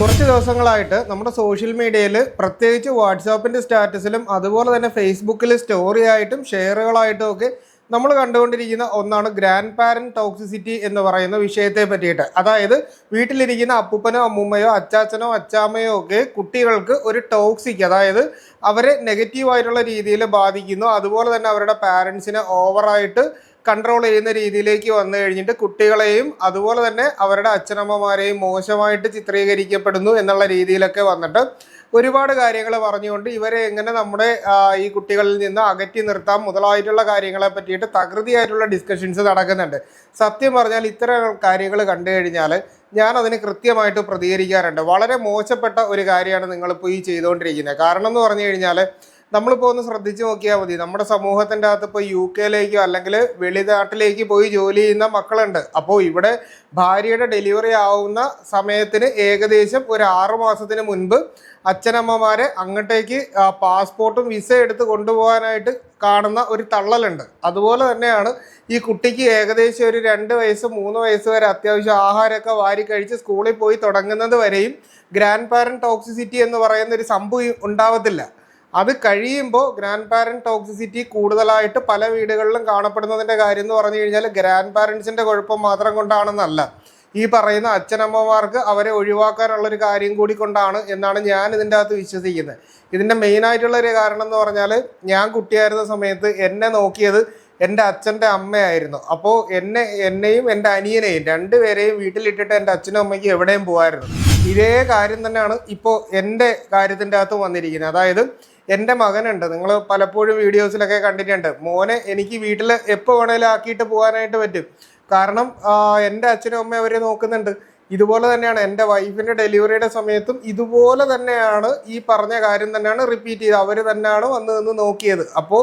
കുറച്ച് ദിവസങ്ങളായിട്ട് നമ്മുടെ സോഷ്യൽ മീഡിയയിൽ പ്രത്യേകിച്ച് വാട്സാപ്പിന്റെ സ്റ്റാറ്റസിലും അതുപോലെ തന്നെ ഫേസ്ബുക്കിൽ സ്റ്റോറി ആയിട്ടും ഷെയറുകളായിട്ടും ഒക്കെ നമ്മൾ കണ്ടുകൊണ്ടിരിക്കുന്ന ഒന്നാണ് ഗ്രാൻഡ് പാരന്റ് ടോക്സിസിറ്റി എന്ന് പറയുന്ന വിഷയത്തെ പറ്റിയിട്ട്. അതായത് വീട്ടിലിരിക്കുന്ന അപ്പൂപ്പനോ അമ്മൂമ്മയോ അച്ചാച്ചനോ അച്ചാമ്മയോ ഒക്കെ കുട്ടികൾക്ക് ഒരു ടോക്സിക് അതായത് അവരെ നെഗറ്റീവായിട്ടുള്ള രീതിയിൽ ബാധിക്കുന്നു. അതുപോലെ തന്നെ അവരുടെ പാരൻസിനെ ഓവറായിട്ട് കൺട്രോൾ ചെയ്യുന്ന രീതിയിലേക്ക് വന്നു കഴിഞ്ഞിട്ട് കുട്ടികളെയും അതുപോലെ തന്നെ അവരുടെ അച്ഛനമ്മമാരെയും മോശമായിട്ട് ചിത്രീകരിക്കപ്പെടുന്നു എന്നുള്ള രീതിയിലൊക്കെ വന്നിട്ട് ഒരുപാട് കാര്യങ്ങൾ പറഞ്ഞുകൊണ്ട് ഇവരെ എങ്ങനെ നമ്മുടെ ഈ കുട്ടികളിൽ നിന്ന് അകറ്റി നിർത്താം മുതലായിട്ടുള്ള കാര്യങ്ങളെ പറ്റിയിട്ട് തകൃതിയായിട്ടുള്ള ഡിസ്കഷൻസ് നടക്കുന്നുണ്ട്. സത്യം പറഞ്ഞാൽ ഇത്തരം കാര്യങ്ങൾ കണ്ടു കഴിഞ്ഞാൽ ഞാൻ അതിന് കൃത്യമായിട്ട് പ്രതികരിക്കാറുണ്ട്. വളരെ മോശപ്പെട്ട ഒരു കാര്യമാണ് നിങ്ങളിപ്പോൾ ഈ ചെയ്തുകൊണ്ടിരിക്കുന്നത്. കാരണം എന്ന് പറഞ്ഞു കഴിഞ്ഞാൽ നമ്മളിപ്പോൾ ഒന്ന് ശ്രദ്ധിച്ചു നോക്കിയാൽ മതി. നമ്മുടെ സമൂഹത്തിന്റെ അകത്ത് ഇപ്പോൾ യു കെയിലേക്കോ അല്ലെങ്കിൽ വെളിനാട്ടിലേക്ക് പോയി ജോലി ചെയ്യുന്ന മക്കളുണ്ട്. അപ്പോൾ ഇവിടെ ഭാര്യയുടെ ഡെലിവറി ആവുന്ന സമയത്തിന് ഏകദേശം ഒരു ആറു മാസത്തിന് മുൻപ് അച്ഛനമ്മമാരെ അങ്ങോട്ടേക്ക് പാസ്പോർട്ടും വിസ എടുത്ത് കൊണ്ടുപോകാനായിട്ട് കാണുന്ന ഒരു തള്ളലുണ്ട്. അതുപോലെ തന്നെയാണ് ഈ കുട്ടിക്ക് ഏകദേശം ഒരു രണ്ട് വയസ്സ് മൂന്ന് വയസ്സ് വരെ അത്യാവശ്യം ആഹാരമൊക്കെ വാരി കഴിച്ച് സ്കൂളിൽ പോയി തുടങ്ങുന്നത് വരെയും ഗ്രാൻഡ് പാരന്റ് ടോക്സിസിറ്റി എന്ന് പറയുന്ന ഒരു സംഭവം ഉണ്ടാവത്തില്ല. അത് കഴിയുമ്പോൾ ഗ്രാൻഡ് പാരന്റ് ടോക്സിസിറ്റി കൂടുതലായിട്ട് പല വീടുകളിലും കാണപ്പെടുന്നതിന്റെ കാര്യം എന്ന് പറഞ്ഞു കഴിഞ്ഞാൽ ഗ്രാൻഡ് പാരൻസിന്റെ കുഴപ്പം മാത്രം കൊണ്ടാണെന്നല്ല. ഈ പറയുന്ന അച്ഛനമ്മമാർക്ക് അവരെ ഒഴിവാക്കാനുള്ളൊരു കാര്യം കൂടി കൊണ്ടാണ് എന്നാണ് ഞാൻ ഇതിന്റെ അകത്ത് വിശ്വസിക്കുന്നത്. ഇതിന്റെ മെയിനായിട്ടുള്ള ഒരു കാരണം എന്ന് പറഞ്ഞാൽ ഞാൻ കുട്ടിയായിരുന്ന സമയത്ത് എന്നെ നോക്കിയത് എന്റെ അച്ഛന്റെ അമ്മയായിരുന്നു. അപ്പോൾ എന്നെ എന്നെയും എന്റെ അനിയനെയും രണ്ടുപേരെയും വീട്ടിലിട്ടിട്ട് എന്റെ അച്ഛനും അമ്മയ്ക്കും എവിടെയും പോകായിരുന്നു ഇതേ കാര്യം തന്നെയാണ് ഇപ്പോൾ എന്റെ കാര്യത്തിന്റെ അകത്ത് വന്നിരിക്കുന്നത്. അതായത് എന്റെ മകനുണ്ട്. നിങ്ങൾ പലപ്പോഴും വീഡിയോസിലൊക്കെ കണ്ടിട്ടുണ്ട്. മോനെ എനിക്ക് വീട്ടിൽ എപ്പോൾ വേണേലും ആക്കിയിട്ട് പോകാനായിട്ട് പറ്റും. കാരണം എന്റെ അച്ഛനും അമ്മയും അവരെ നോക്കുന്നുണ്ട്. ഇതുപോലെ തന്നെയാണ് എന്റെ വൈഫിന്റെ ഡെലിവറിയുടെ സമയത്തും ഇതുപോലെ തന്നെയാണ് ഈ പറഞ്ഞ കാര്യം തന്നെയാണ് റിപ്പീറ്റ് ചെയ്ത് അവർ തന്നെയാണ് വന്ന് നിന്ന് നോക്കിയത്. അപ്പോൾ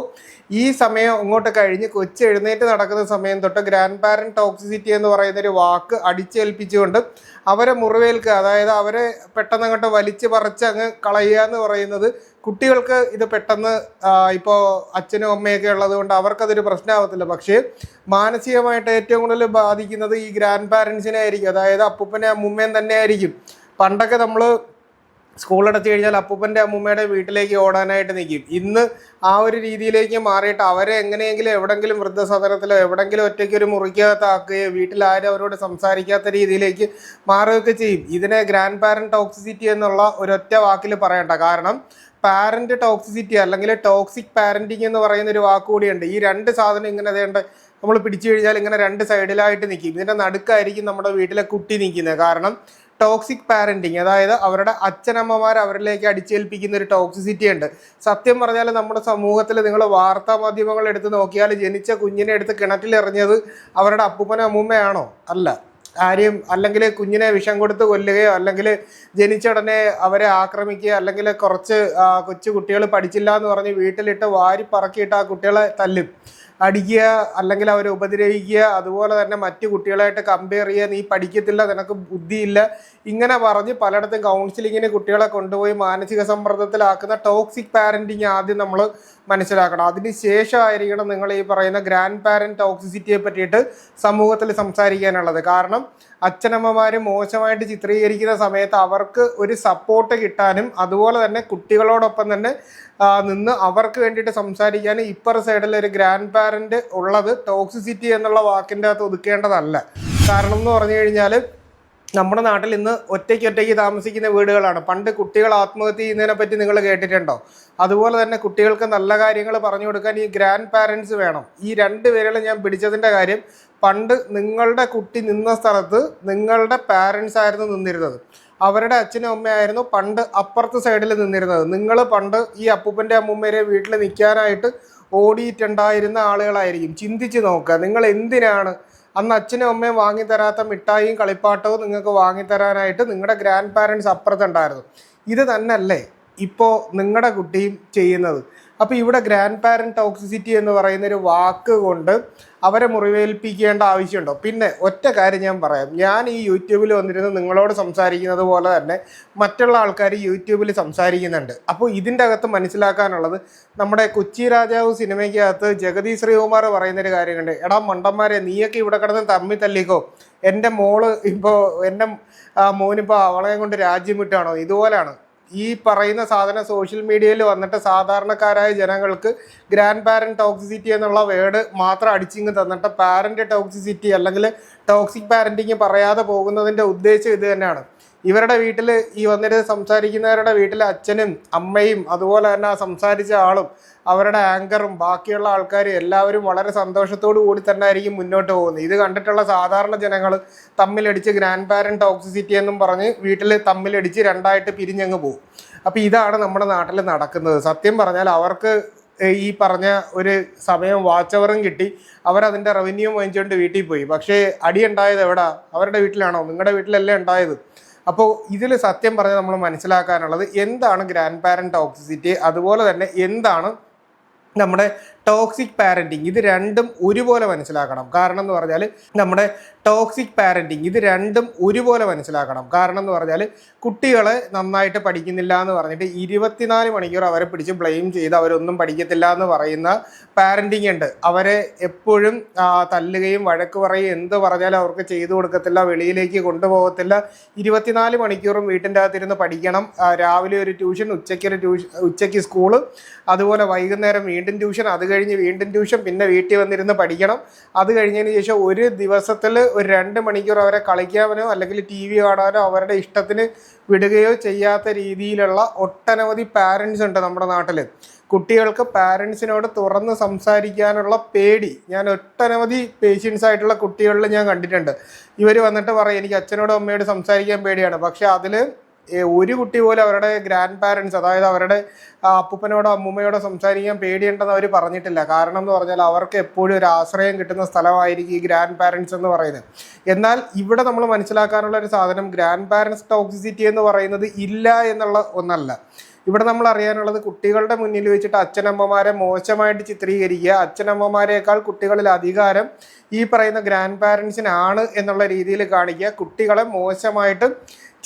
ഈ സമയം അങ്ങോട്ട് കഴിഞ്ഞ് കൊച്ചു എഴുന്നേറ്റ് നടക്കുന്ന സമയം തൊട്ട് ഗ്രാൻഡ് പാരന്റ് ടോക്സിസിറ്റി എന്ന് പറയുന്ന ഒരു വാക്ക് അടിച്ചേൽപ്പിച്ചുകൊണ്ട് അവരെ മുറിവേൽക്കുക. അതായത് അവരെ പെട്ടെന്ന് അങ്ങോട്ട് വലിച്ചു പറിച്ച് അങ്ങ് കളയുക എന്ന് പറയുന്നത് കുട്ടികൾക്ക് ഇത് പെട്ടെന്ന് ഇപ്പോൾ അച്ഛനും അമ്മയൊക്കെ ഉള്ളത് കൊണ്ട് അവർക്കതൊരു പ്രശ്നമാവത്തില്ല പക്ഷേ മാനസികമായിട്ട് ഏറ്റവും കൂടുതൽ ബാധിക്കുന്നത് ഈ ഗ്രാൻഡ് പാരൻസിനെ ആയിരിക്കും. അതായത് അപ്പൂപ്പനെ അമ്മൂമ്മയും തന്നെ ആയിരിക്കും. പണ്ടൊക്കെ നമ്മൾ സ്കൂൾ അടച്ചു കഴിഞ്ഞാൽ അപ്പൂപ്പന്റെ അമ്മൂമ്മയുടെ വീട്ടിലേക്ക് ഓടാനായിട്ട് നിൽക്കും ഇന്ന് ആ ഒരു രീതിയിലേക്ക് മാറിയിട്ട് അവരെ എങ്ങനെയെങ്കിലും എവിടെങ്കിലും വൃദ്ധസദനത്തിലോ എവിടെങ്കിലും ഒറ്റയ്ക്ക് ഒരു മുറിക്കകത്താക്കുകയോ വീട്ടിലാരും അവരോട് സംസാരിക്കാത്ത രീതിയിലേക്ക് മാറുകയൊക്കെ ചെയ്യും. ഇതിനെ ഗ്രാൻഡ് പാരൻ ടോക്സിസിറ്റി എന്നുള്ള ഒരൊറ്റ വാക്കിൽ പറയണ്ട. കാരണം പാരന്റ് ടോക്സിസിറ്റി അല്ലെങ്കിൽ ടോക്സിക് പാരന്റിങ് എന്ന് പറയുന്ന ഒരു വാക്കുകൂടിയുണ്ട്. ഈ രണ്ട് സാധനം ഇങ്ങനെ അതേണ്ട നമ്മൾ പിടിച്ചു കഴിഞ്ഞാൽ ഇങ്ങനെ രണ്ട് സൈഡിലായിട്ട് നിൽക്കും ഇതിന്റെ നടുക്കായിരിക്കും നമ്മുടെ വീട്ടിലെ കുട്ടി നിൽക്കുന്നത്. കാരണം ടോക്സിക് പാരന്റിങ് അതായത് അവരുടെ അച്ഛനമ്മമാർ അവരിലേക്ക് അടിച്ചേൽപ്പിക്കുന്ന ഒരു ടോക്സിസിറ്റി ഉണ്ട്. സത്യം പറഞ്ഞാൽ നമ്മുടെ സമൂഹത്തിൽ നിങ്ങൾ വാർത്താ മാധ്യമങ്ങൾ എടുത്ത് നോക്കിയാൽ ജനിച്ച കുഞ്ഞിനെ എടുത്ത് കിണറ്റിലെറിഞ്ഞത് അവരുടെ അപ്പൂപ്പനും അമ്മൂമ്മയാണോ? അല്ല. കാര്യം അല്ലെങ്കിൽ കുഞ്ഞിനെ വിഷം കൊടുത്ത് കൊല്ലുകയോ അല്ലെങ്കിൽ ജനിച്ച ഉടനെ അവരെ ആക്രമിക്കുക അല്ലെങ്കിൽ കുറച്ച് കൊച്ചു കുട്ടികൾ പഠിച്ചില്ല എന്ന് പറഞ്ഞ് വീട്ടിലിട്ട് വാരി പറക്കിയിട്ട് ആ കുട്ടികളെ തല്ലും. അടിക്കുക അല്ലെങ്കിൽ അവരെ ഉപദ്രവിക്കുക അതുപോലെ തന്നെ മറ്റു കുട്ടികളായിട്ട് കമ്പയർ ചെയ്യുക നീ പഠിക്കത്തില്ല നിനക്ക് ബുദ്ധിയില്ല. ഇങ്ങനെ പറഞ്ഞ് പലയിടത്തും കൗൺസിലിങ്ങിന് കുട്ടികളെ കൊണ്ടുപോയി മാനസിക സമ്മർദ്ദത്തിലാക്കുന്ന ടോക്സിക് പാരന്റിങ് ആദ്യം നമ്മൾ മനസ്സിലാക്കണം. അതിന് ശേഷമായിരിക്കണം നിങ്ങൾ ഈ പറയുന്ന ഗ്രാൻഡ് പാരന്റ് ടോക്സിസിറ്റിയെ പറ്റിയിട്ട് സമൂഹത്തിൽ സംസാരിക്കാനുള്ളത്. കാരണം അച്ഛനമ്മമാർ മോശമായിട്ട് ചിത്രീകരിക്കുന്ന സമയത്ത് അവർക്ക് ഒരു സപ്പോർട്ട് കിട്ടാനും അതുപോലെ തന്നെ കുട്ടികളോടൊപ്പം തന്നെ നിന്ന് അവർക്ക് വേണ്ടിയിട്ട് സംസാരിക്കാനും ഇപ്പർ സൈഡിൽ ഒരു ഗ്രാൻഡ് പാരന്റ് ഉള്ളത് ടോക്സിസിറ്റി എന്നുള്ള വാക്കിന്റെ അകത്ത് ഒതുക്കേണ്ടതല്ല. കാരണം എന്ന് പറഞ്ഞു കഴിഞ്ഞാൽ നമ്മുടെ നാട്ടിൽ ഇന്ന് ഒറ്റയ്ക്ക് ഒറ്റയ്ക്ക് താമസിക്കുന്ന വീടുകളാണ്. പണ്ട് കുട്ടികൾ ആത്മഹത്യ ചെയ്യുന്നതിനെ പറ്റി നിങ്ങൾ കേട്ടിട്ടുണ്ടോ? അതുപോലെ തന്നെ കുട്ടികൾക്ക് നല്ല കാര്യങ്ങൾ പറഞ്ഞു കൊടുക്കാൻ ഈ ഗ്രാൻഡ് പാരൻസ് വേണം. ഈ രണ്ട് പേരുകൾ ഞാൻ പിടിച്ചതിന്റെ കാര്യം. പണ്ട് നിങ്ങളുടെ കുട്ടി നിന്ന സ്ഥലത്ത് നിങ്ങളുടെ പാരൻസ് ആയിരുന്നു നിന്നിരുന്നത്. അവരുടെ അച്ഛനും അമ്മയായിരുന്നു പണ്ട് അപ്പുറത്തെ സൈഡിൽ നിന്നിരുന്നത്. നിങ്ങൾ പണ്ട് ഈ അപ്പൂപ്പന്റെ അമ്മൂമ്മേരെ വീട്ടിൽ നിൽക്കാനായിട്ട് ഓടിയിട്ടുണ്ടായിരുന്ന ആളുകളായിരിക്കും. ചിന്തിച്ച് നോക്കുക. നിങ്ങൾ എന്തിനാണ് അന്ന് അച്ഛനും അമ്മയും വാങ്ങിത്തരാത്ത മിഠായിയും കളിപ്പാട്ടവും നിങ്ങൾക്ക് വാങ്ങിത്തരാനായിട്ട് നിങ്ങളുടെ ഗ്രാൻഡ് പാരൻസ് അപ്പുറത്തുണ്ടായിരുന്നു ഇത് തന്നെയല്ലേ ഇപ്പോൾ നിങ്ങളുടെ കുട്ടിയും ചെയ്യുന്നത്? അപ്പോൾ ഇവിടെ ഗ്രാൻഡ് പാരന്റ് ടോക്സിസിറ്റി എന്ന് പറയുന്ന ഒരു വാക്ക് കൊണ്ട് അവരെ മുറിവേൽപ്പിക്കേണ്ട ആവശ്യമുണ്ടോ? പിന്നെ ഒറ്റ കാര്യം ഞാൻ പറയാം. ഞാൻ ഈ യൂട്യൂബിൽ വന്നിരുന്ന് നിങ്ങളോട് സംസാരിക്കുന്നത് പോലെ തന്നെ മറ്റുള്ള ആൾക്കാർ യൂട്യൂബിൽ സംസാരിക്കുന്നുണ്ട്. അപ്പോൾ ഇതിന്റെ അകത്ത് മനസ്സിലാക്കാനുള്ളത് നമ്മുടെ കൊച്ചി രാജാവ് സിനിമയ്ക്കകത്ത് ജഗതി ശ്രീകുമാർ പറയുന്നൊരു കാര്യമുണ്ട്. എടാ മണ്ടന്മാരെ നീയൊക്കെ ഇവിടെ കിടന്ന് തമ്മി തല്ലിക്കോ. എന്റെ മോൾ ഇപ്പോൾ എന്റെ മോനിപ്പോൾ അവളെ കൊണ്ട് രാജ്യം വിട്ടാണോ? ഇതുപോലെയാണ്. ഈ പറയുന്ന സാധനം സോഷ്യൽ മീഡിയയിൽ വന്നിട്ട് സാധാരണക്കാരായ ജനങ്ങൾക്ക് ഗ്രാൻഡ് പാരന്റ് ടോക്സിസിറ്റി എന്നുള്ള വേർഡ് മാത്രം അടിച്ചിങ്ങ് തന്നിട്ട് പാരന്റ് ടോക്സിസിറ്റി അല്ലെങ്കിൽ ടോക്സിക് പാരന്റിങ് പറയാതെ പോകുന്നതിന്റെ ഉദ്ദേശം ഇത് തന്നെയാണ്. ഇവരുടെ വീട്ടിൽ ഈ വന്നിട്ട് സംസാരിക്കുന്നവരുടെ വീട്ടിൽ അച്ഛനും അമ്മയും അതുപോലെ തന്നെ സംസാരിച്ച ആളും അവരുടെ ആങ്കറും ബാക്കിയുള്ള ആൾക്കാരും എല്ലാവരും വളരെ സന്തോഷത്തോടു കൂടി തന്നെ ആയിരിക്കും മുന്നോട്ട് പോകുന്നത്. ഇത് കണ്ടിട്ടുള്ള സാധാരണ ജനങ്ങൾ തമ്മിലടിച്ച് ഗ്രാൻഡ് പാരന്റ് ടോക്സിസിറ്റി എന്നും പറഞ്ഞ് വീട്ടിൽ തമ്മിലടിച്ച് രണ്ടായിട്ട് പിരിഞ്ഞങ്ങ് പോകും. അപ്പോൾ ഇതാണ് നമ്മുടെ നാട്ടിൽ നടക്കുന്നത്. സത്യം പറഞ്ഞാൽ അവർക്ക് ഈ പറഞ്ഞ ഒരു സമയം വാച്ചവറും കിട്ടി അവരതിന്റെ റവന്യൂ വാങ്ങിച്ചുകൊണ്ട് വീട്ടിൽ പോയി. പക്ഷേ അടി ഉണ്ടായത് എവിടാ? അവരുടെ വീട്ടിലാണോ? നിങ്ങളുടെ വീട്ടിലല്ലേ ഉണ്ടായത്? അപ്പോൾ ഇതിൽ സത്യം പറഞ്ഞാൽ നമ്മൾ മനസ്സിലാക്കാനുള്ളത് എന്താണ് ഗ്രാൻഡ് പാരൻ ടോക്സിസിറ്റി അതുപോലെ തന്നെ എന്താണ് നമ്മുടെ ടോക്സിക് പാരന്റിങ് ഇത് രണ്ടും ഒരുപോലെ മനസ്സിലാക്കണം. കാരണം എന്ന് പറഞ്ഞാൽ നമ്മുടെ ടോക്സിക് പാരന്റിങ് ഇത് രണ്ടും ഒരുപോലെ മനസ്സിലാക്കണം. കാരണം എന്ന് പറഞ്ഞാൽ കുട്ടികളെ നന്നായിട്ട് പഠിക്കുന്നില്ല എന്ന് പറഞ്ഞിട്ട് ഇരുപത്തിനാല് മണിക്കൂർ അവരെ പിടിച്ച് ബ്ലെയിം ചെയ്ത് അവരൊന്നും പഠിക്കത്തില്ല എന്ന് പറയുന്ന പാരന്റിങ് ഉണ്ട്. അവരെ എപ്പോഴും തല്ലുകയും വഴക്ക് പറയുകയും എന്ത് പറഞ്ഞാലും അവർക്ക് ചെയ്തു കൊടുക്കത്തില്ല വെളിയിലേക്ക് കൊണ്ടുപോകത്തില്ല. ഇരുപത്തിനാല് മണിക്കൂറും വീട്ടിന്റെ അകത്തിരുന്ന് പഠിക്കണം. രാവിലെ ഒരു ട്യൂഷൻ ഉച്ചയ്ക്ക് ഒരു ട്യൂഷൻ ഉച്ചയ്ക്ക് സ്കൂൾ അതുപോലെ വൈകുന്നേരം വീണ്ടും ട്യൂഷൻ അത് കഴിഞ്ഞ് വീണ്ടും ട്യൂഷൻ പിന്നെ വീട്ടിൽ വന്നിരുന്ന് പഠിക്കണം. അത് കഴിഞ്ഞതിന് ശേഷം ഒരു ദിവസത്തിൽ ഒരു രണ്ട് മണിക്കൂർ അവരെ കളിക്കാനോ അല്ലെങ്കിൽ ടി വി കാണാനോ അവരുടെ ഇഷ്ടത്തിന് വിടുകയോ ചെയ്യാത്ത രീതിയിലുള്ള ഒട്ടനവധി പാരൻസ് ഉണ്ട് നമ്മുടെ നാട്ടിൽ കുട്ടികൾക്ക് പാരൻസിനോട് തുറന്ന് സംസാരിക്കാനുള്ള പേടി. ഞാൻ ഒട്ടനവധി പേഷ്യൻസ് ആയിട്ടുള്ള കുട്ടികളിൽ ഞാൻ കണ്ടിട്ടുണ്ട്. ഇവർ വന്നിട്ട് പറയും എനിക്ക് അച്ഛനോടും അമ്മയോട് സംസാരിക്കാൻ പേടിയാണ്. പക്ഷേ അതിൽ ഒരു കുട്ടി പോലും അവരുടെ ഗ്രാൻഡ് പാരൻസ് അതായത് അവരുടെ അപ്പൂപ്പനോടോ അമ്മൂമ്മയോടോ സംസാരിക്കാൻ പേടിയുണ്ടെന്ന് അവർ പറഞ്ഞിട്ടില്ല. കാരണം എന്ന് പറഞ്ഞാൽ അവർക്ക് എപ്പോഴും ഒരു ആശ്രയം കിട്ടുന്ന സ്ഥലമായിരിക്കും ഈ ഗ്രാൻഡ് പാരൻസ് എന്ന് പറയുന്നത്. എന്നാൽ ഇവിടെ നമ്മൾ മനസ്സിലാക്കാനുള്ള ഒരു സാധനം ഗ്രാൻഡ് പാരൻസ് ടോക്സിസിറ്റി എന്ന് പറയുന്നത് ഇല്ല എന്നുള്ള ഒന്നല്ല. ഇവിടെ നമ്മൾ അറിയാനുള്ളത് കുട്ടികളുടെ മുന്നിൽ വെച്ചിട്ട് അച്ഛനമ്മമാരെ മോശമായിട്ട് ചിത്രീകരിക്കുക അച്ഛനമ്മമാരെക്കാൾ കുട്ടികളിൽ അധികാരം ഈ പറയുന്ന ഗ്രാൻഡ് പാരൻസിനാണ് എന്നുള്ള രീതിയിൽ കാണിക്കുക കുട്ടികളെ മോശമായിട്ട്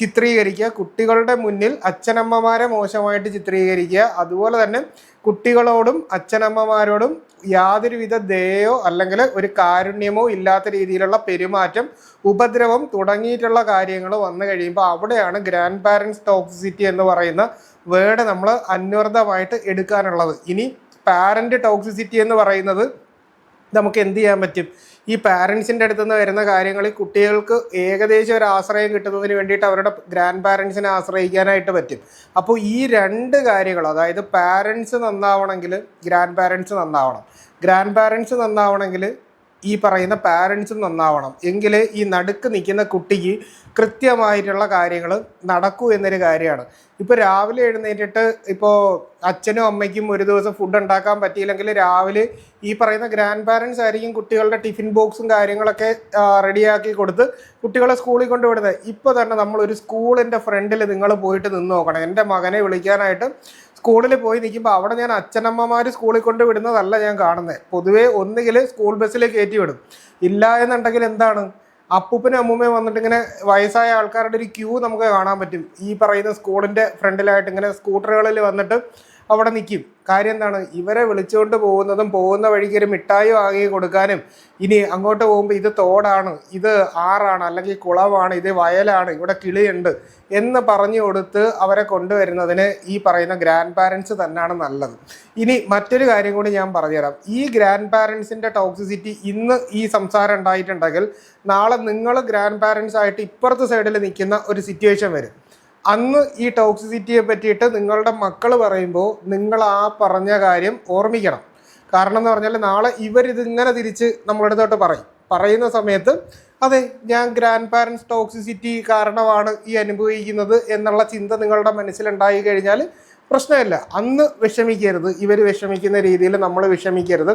ചിത്രീകരിക്കുക. കുട്ടികളുടെ മുന്നിൽ അച്ഛനമ്മമാരെ മോശമായിട്ട് ചിത്രീകരിക്കുക. അതുപോലെ തന്നെ കുട്ടികളോടും അച്ഛനമ്മമാരോടും യാതൊരുവിധ ദയോ അല്ലെങ്കിൽ ഒരു കാരുണ്യമോ ഇല്ലാത്ത രീതിയിലുള്ള പെരുമാറ്റം ഉപദ്രവം തുടങ്ങിയിട്ടുള്ള കാര്യങ്ങൾ വന്നു കഴിയുമ്പോൾ അവിടെയാണ് ഗ്രാൻഡ് പാരൻസ് ടോക്സിസിറ്റി എന്ന് പറയുന്ന വേർഡ് നമ്മൾ അന്വർത്ഥമായിട്ട് എടുക്കാനുള്ളത്. ഇനി പാരന്റ് ടോക്സിസിറ്റി എന്ന് പറയുന്നത് നമുക്ക് എന്ത് ചെയ്യാൻ പറ്റും? ഈ പാരൻസിന്റെ അടുത്തു നിന്ന് വരുന്ന കാര്യങ്ങളിൽ കുട്ടികൾക്ക് ഏകദേശം ഒരു ആശ്രയം കിട്ടുന്നതിന് വേണ്ടിയിട്ട് അവരുടെ ഗ്രാൻഡ് പാരൻസിനെ ആശ്രയിക്കാനായിട്ട് പറ്റും. അപ്പോൾ ഈ രണ്ട് കാര്യങ്ങൾ അതായത് പാരൻസ് നന്നാവണമെങ്കിൽ ഗ്രാൻഡ് പാരൻസ് നന്നാവണം. ഗ്രാൻഡ് പാരൻസ് നന്നാവണമെങ്കിൽ ഈ പറയുന്ന പാരൻസും നന്നാവണം. എങ്കിലേ ഈ നടുക്ക് നിൽക്കുന്ന കുട്ടിക്ക് കൃത്യമായിട്ടുള്ള കാര്യങ്ങൾ നടക്കൂ എന്നൊരു കാര്യമാണ്. ഇപ്പോൾ രാവിലെ എഴുന്നേറ്റിട്ട് ഇപ്പോൾ അച്ഛനും അമ്മയ്ക്കും ഒരു ദിവസം ഫുഡ് ഉണ്ടാക്കാൻ പറ്റിയില്ലെങ്കിൽ രാവിലെ ഈ പറയുന്ന ഗ്രാൻഡ് പാരൻസ് ആയിരിക്കും കുട്ടികളുടെ ടിഫിൻ ബോക്സും കാര്യങ്ങളൊക്കെ റെഡിയാക്കി കൊടുത്ത് കുട്ടികളെ സ്കൂളിൽ കൊണ്ടുവിടുന്നത്. ഇപ്പോൾ തന്നെ നമ്മളൊരു സ്കൂളിന്റെ ഫ്രണ്ടിൽ നിങ്ങൾ പോയിട്ട് നിന്ന് നോക്കണം. എന്റെ മകനെ വിളിക്കാനായിട്ട് സ്കൂളിൽ പോയി നിൽക്കുമ്പോൾ അവിടെ ഞാൻ അച്ഛനമ്മമാർ സ്കൂളിൽ കൊണ്ട് വിടുന്നതല്ല ഞാൻ കാണുന്നത് പൊതുവേ ഒന്നുകിൽ സ്കൂൾ ബസ്സിൽ കയറ്റി വിടും. ഇല്ല എന്നുണ്ടെങ്കിൽ എന്താണ്? അപ്പൂപ്പനും അമ്മൂമ്മയും വന്നിട്ട് ഇങ്ങനെ വയസ്സായ ആൾക്കാരുടെ ഒരു ക്യൂ നമുക്ക് കാണാൻ പറ്റും. ഈ പറയുന്ന സ്കൂളിന്റെ ഫ്രണ്ടിലായിട്ട് ഇങ്ങനെ സ്കൂട്ടറുകളിൽ വന്നിട്ട് അവിടെ നിൽക്കും. കാര്യം എന്താണ്? ഇവരെ വിളിച്ചുകൊണ്ട് പോകുന്നതും പോകുന്ന വഴിക്ക് ഒരു മിഠായി വാങ്ങി കൊടുക്കാനും ഇനി അങ്ങോട്ട് പോകുമ്പോൾ ഇത് തോടാണ് ഇത് ആറാണ് അല്ലെങ്കിൽ കുളമാണ് ഇത് വയലാണ് ഇവിടെ കിളിയുണ്ട് എന്ന് പറഞ്ഞു കൊടുത്ത് അവരെ കൊണ്ടുവരുന്നതിന് ഈ പറയുന്ന ഗ്രാൻഡ് പാരൻസ് തന്നെയാണ് നല്ലത്. ഇനി മറ്റൊരു കാര്യം കൂടി ഞാൻ പറഞ്ഞുതരാം. ഈ ഗ്രാൻഡ് പാരൻസിന്റെ ടോക്സിസിറ്റി ഇന്ന് ഈ സംസാരം ഉണ്ടായിട്ടുണ്ടെങ്കിൽ നാളെ നിങ്ങൾ ഗ്രാൻഡ് പാരൻസ് ആയിട്ട് ഇപ്പുറത്തെ സൈഡിൽ നിൽക്കുന്ന ഒരു സിറ്റുവേഷൻ വരും. അന്ന് ഈ ടോക്സിസിറ്റിയെ പറ്റിയിട്ട് നിങ്ങളുടെ മക്കൾ പറയുമ്പോൾ നിങ്ങൾ ആ പറഞ്ഞ കാര്യം ഓർമ്മിക്കണം. കാരണം എന്ന് പറഞ്ഞാൽ നാളെ ഇവരിതിങ്ങനെ തിരിച്ച് നമ്മളെടുത്തോട്ട് പറയും. പറയുന്ന സമയത്ത് അതെ ഞാൻ ഗ്രാൻഡ് പാരൻസ് ടോക്സിസിറ്റി കാരണമാണ് ഈ അനുഭവിക്കുന്നത് എന്നുള്ള ചിന്ത നിങ്ങളുടെ മനസ്സിലുണ്ടായി കഴിഞ്ഞാൽ പ്രശ്നമില്ല. അന്ന് വിഷമിക്കരുത്. ഇവർ വിഷമിക്കുന്ന രീതിയിൽ നമ്മൾ വിഷമിക്കരുത്.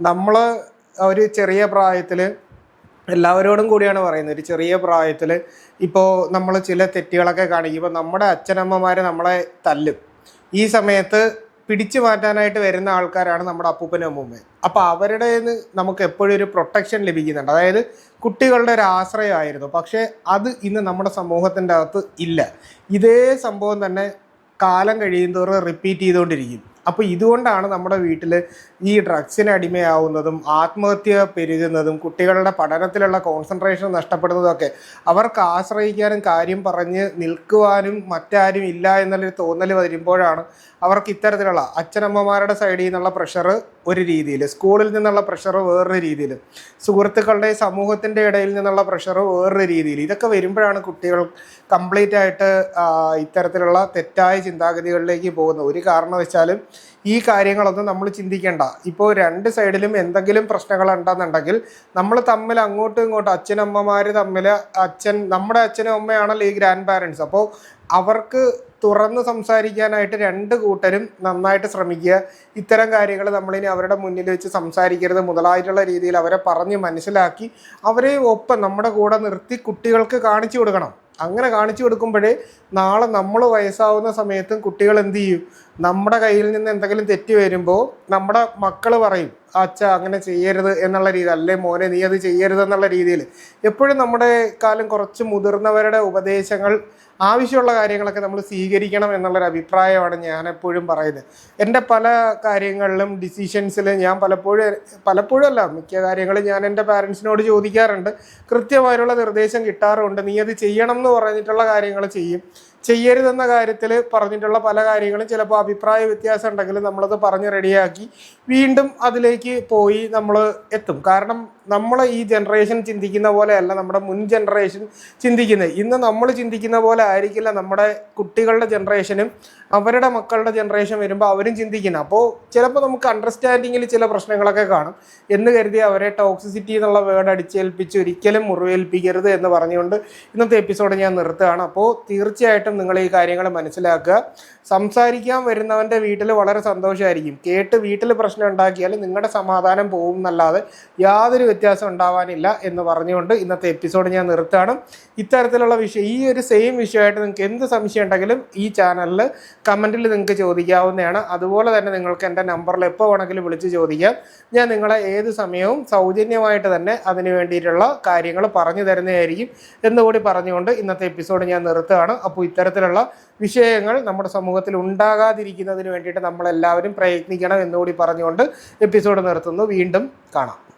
നമ്മൾ ഒരു ചെറിയ പ്രായത്തിൽ എല്ലാവരോടും കൂടിയാണ് പറയുന്നത്. ഒരു ചെറിയ പ്രായത്തിൽ ഇപ്പോൾ നമ്മൾ ചില തെറ്റുകളൊക്കെ കാണിക്കുമ്പോൾ നമ്മുടെ അച്ഛനമ്മമാർ നമ്മളെ തല്ലും. ഈ സമയത്ത് പിടിച്ചു മാറ്റാനായിട്ട് വരുന്ന ആൾക്കാരാണ് നമ്മുടെ അപ്പൂപ്പനും അമ്മൂമ്മയും. അപ്പോൾ അവരുടെ നമുക്ക് എപ്പോഴും ഒരു പ്രൊട്ടക്ഷൻ ലഭിക്കുന്നുണ്ട്. അതായത് കുട്ടികളുടെ ഒരു ആശ്രയമായിരുന്നു. പക്ഷേ അത് ഇന്ന് നമ്മുടെ സമൂഹത്തിന്റെ അകത്ത് ഇല്ല. ഇതേ സംഭവം തന്നെ കാലം കഴിയുന്തോറും റിപ്പീറ്റ് ചെയ്തുകൊണ്ടിരിക്കും. അപ്പോൾ ഇതുകൊണ്ടാണ് നമ്മുടെ വീട്ടിൽ ഈ ഡ്രഗ്സിന് അടിമയാവുന്നതും ആത്മഹത്യ പെരുകുന്നതും കുട്ടികളുടെ പഠനത്തിലുള്ള കോൺസെൻട്രേഷൻ നഷ്ടപ്പെടുന്നതൊക്കെ അവർക്ക് ആശ്രയിക്കാനും കാര്യം പറഞ്ഞ് നിൽക്കുവാനും മറ്റാരും ഇല്ല എന്നുള്ളൊരു തോന്നൽ വരുമ്പോഴാണ് അവർക്ക് ഇത്തരത്തിലുള്ള അച്ഛനമ്മമാരുടെ സൈഡിൽ നിന്നുള്ള പ്രഷർ ഒരു രീതിയിൽ സ്കൂളിൽ നിന്നുള്ള പ്രഷർ വേറൊരു രീതിയിൽ സുഹൃത്തുക്കളുടെ സമൂഹത്തിന്റെ ഇടയിൽ നിന്നുള്ള പ്രഷർ വേറൊരു രീതിയിൽ. ഇതൊക്കെ വരുമ്പോഴാണ് കുട്ടികൾ കംപ്ലീറ്റ് ആയിട്ട് ഇത്തരത്തിലുള്ള തെറ്റായ ചിന്താഗതികളിലേക്ക് പോകുന്നത്. ഒരു കാരണവശാലും ഈ കാര്യങ്ങളൊന്നും നമ്മൾ ചിന്തിക്കേണ്ട. ഇപ്പോൾ രണ്ട് സൈഡിലും എന്തെങ്കിലും പ്രശ്നങ്ങൾ ഉണ്ടെന്നുണ്ടെങ്കിൽ നമ്മൾ തമ്മിൽ അങ്ങോട്ടും ഇങ്ങോട്ടും അച്ഛനമ്മമാർ തമ്മിൽ അച്ഛൻ നമ്മുടെ അച്ഛനും അമ്മയാണല്ലോ ഈ ഗ്രാൻഡ് പാരൻസ് അപ്പോൾ അവർക്ക് തുറന്ന് സംസാരിക്കാനായിട്ട് രണ്ട് കൂട്ടരും നന്നായിട്ട് ശ്രമിക്കുക. ഇത്തരം കാര്യങ്ങൾ നമ്മളിനി അവരുടെ മുന്നിൽ വെച്ച് സംസാരിക്കരുത്. മുതലായിട്ടുള്ള രീതിയിൽ അവരെ പറഞ്ഞ് മനസ്സിലാക്കി അവരെ ഒപ്പം നമ്മുടെ കൂടെ നിർത്തി കുട്ടികൾക്ക് കാണിച്ചു കൊടുക്കണം. അങ്ങനെ കാണിച്ചു കൊടുക്കുമ്പോഴേ നാളെ നമ്മൾ വയസ്സാവുന്ന സമയത്തും കുട്ടികൾ എന്ത് ചെയ്യും? നമ്മുടെ കയ്യിൽ നിന്ന് എന്തെങ്കിലും തെറ്റ് വരുമ്പോൾ നമ്മുടെ മക്കൾ പറയും അച്ഛ അങ്ങനെ ചെയ്യരുത് എന്നുള്ള രീതി അല്ലേ മോനെ നീ അത് ചെയ്യരുത് എന്നുള്ള രീതിയിൽ എപ്പോഴും നമ്മുടെ കാലം കുറച്ച് മുതിർന്നവരുടെ ഉപദേശങ്ങൾ ആവശ്യമുള്ള കാര്യങ്ങളൊക്കെ നമ്മൾ സ്വീകരിക്കണം എന്നുള്ളൊരു അഭിപ്രായമാണ് ഞാൻ എപ്പോഴും പറയുന്നത്. എന്റെ പല കാര്യങ്ങളിലും ഡിസിഷൻസിൽ ഞാൻ പലപ്പോഴും പലപ്പോഴും അല്ല മിക്ക കാര്യങ്ങളും ഞാൻ എന്റെ പാരൻസിനോട് ചോദിക്കാറുണ്ട്. കൃത്യമായിട്ടുള്ള നിർദ്ദേശം കിട്ടാറുണ്ട്. നീ അത് ചെയ്യണം എന്ന് പറഞ്ഞിട്ടുള്ള കാര്യങ്ങൾ ചെയ്യും. ചെയ്യരുതെന്ന കാര്യത്തിൽ പറഞ്ഞിട്ടുള്ള പല കാര്യങ്ങളും ചിലപ്പോൾ അഭിപ്രായ വ്യത്യാസം ഉണ്ടെങ്കിൽ നമ്മളത് പറഞ്ഞ് റെഡിയാക്കി വീണ്ടും അതിലേക്ക് പോയി നമ്മൾ എത്തും. കാരണം നമ്മൾ ഈ ജനറേഷൻ ചിന്തിക്കുന്ന പോലെയല്ല നമ്മുടെ മുൻ ജനറേഷൻ ചിന്തിക്കുന്നത് ഇന്ന് നമ്മൾ ചിന്തിക്കുന്ന പോലെ ആയിരിക്കില്ല നമ്മുടെ കുട്ടികളുടെ ജനറേഷനും അവരുടെ മക്കളുടെ ജനറേഷൻ വരുമ്പോൾ അവരും ചിന്തിക്കുന്നത് അപ്പോൾ ചിലപ്പോൾ നമുക്ക് അണ്ടർസ്റ്റാൻഡിങ്ങിൽ ചില പ്രശ്നങ്ങളൊക്കെ കാണും. എന്ന് കരുതി അവരെ ടോക്സിസിറ്റി എന്നുള്ള വേർഡ് അടിച്ചേൽപ്പിച്ച് ഒരിക്കലും മുറിവേൽപ്പിക്കരുത് എന്ന് പറഞ്ഞുകൊണ്ട് ഇന്നത്തെ എപ്പിസോഡ് ഞാൻ നിർത്തുകയാണ്. അപ്പോൾ തീർച്ചയായിട്ടും നിങ്ങൾ ഈ കാര്യങ്ങൾ മനസ്സിലാക്കുക. സംസാരിക്കാൻ വരുന്നവന്റെ വീട്ടിൽ വളരെ സന്തോഷമായിരിക്കും കേട്ട് വീട്ടിൽ പ്രശ്നം ഉണ്ടാക്കിയാൽ നിങ്ങളുടെ സമാധാനം പോകും എന്നല്ലാതെ യാതൊരു വ്യത്യാസം ഉണ്ടാവാനില്ല എന്ന് പറഞ്ഞുകൊണ്ട് ഇന്നത്തെ എപ്പിസോഡ് ഞാൻ നിർത്തുകയാണ്. ഇത്തരത്തിലുള്ള വിഷയം ഈ ഒരു സെയിം വിഷയമായിട്ട് നിങ്ങൾക്ക് എന്ത് സംശയം ഉണ്ടെങ്കിലും ഈ ചാനലിൽ കമന്റിൽ നിങ്ങൾക്ക് ചോദിക്കാവുന്നതാണ്. അതുപോലെ തന്നെ നിങ്ങൾക്ക് എന്റെ നമ്പറിൽ എപ്പോൾ വേണമെങ്കിലും വിളിച്ച് ചോദിക്കാം. ഞാൻ നിങ്ങളെ ഏത് സമയവും സൗജന്യമായിട്ട് തന്നെ അതിന് വേണ്ടിയിട്ടുള്ള കാര്യങ്ങൾ പറഞ്ഞു തരുന്നതായിരിക്കും എന്നുകൂടി പറഞ്ഞുകൊണ്ട് ഇന്നത്തെ എപ്പിസോഡ് ഞാൻ നിർത്തുകയാണ്. അപ്പോൾ ഇത്തരത്തിലുള്ള വിഷയങ്ങൾ നമ്മുടെ സമൂഹത്തിൽ ഉണ്ടാകാതിരിക്കുന്നതിന് വേണ്ടിയിട്ട് നമ്മളെല്ലാവരും പ്രയത്നിക്കണം എന്നുകൂടി പറഞ്ഞുകൊണ്ട് എപ്പിസോഡ് നിർത്തുന്നു. വീണ്ടും കാണാം.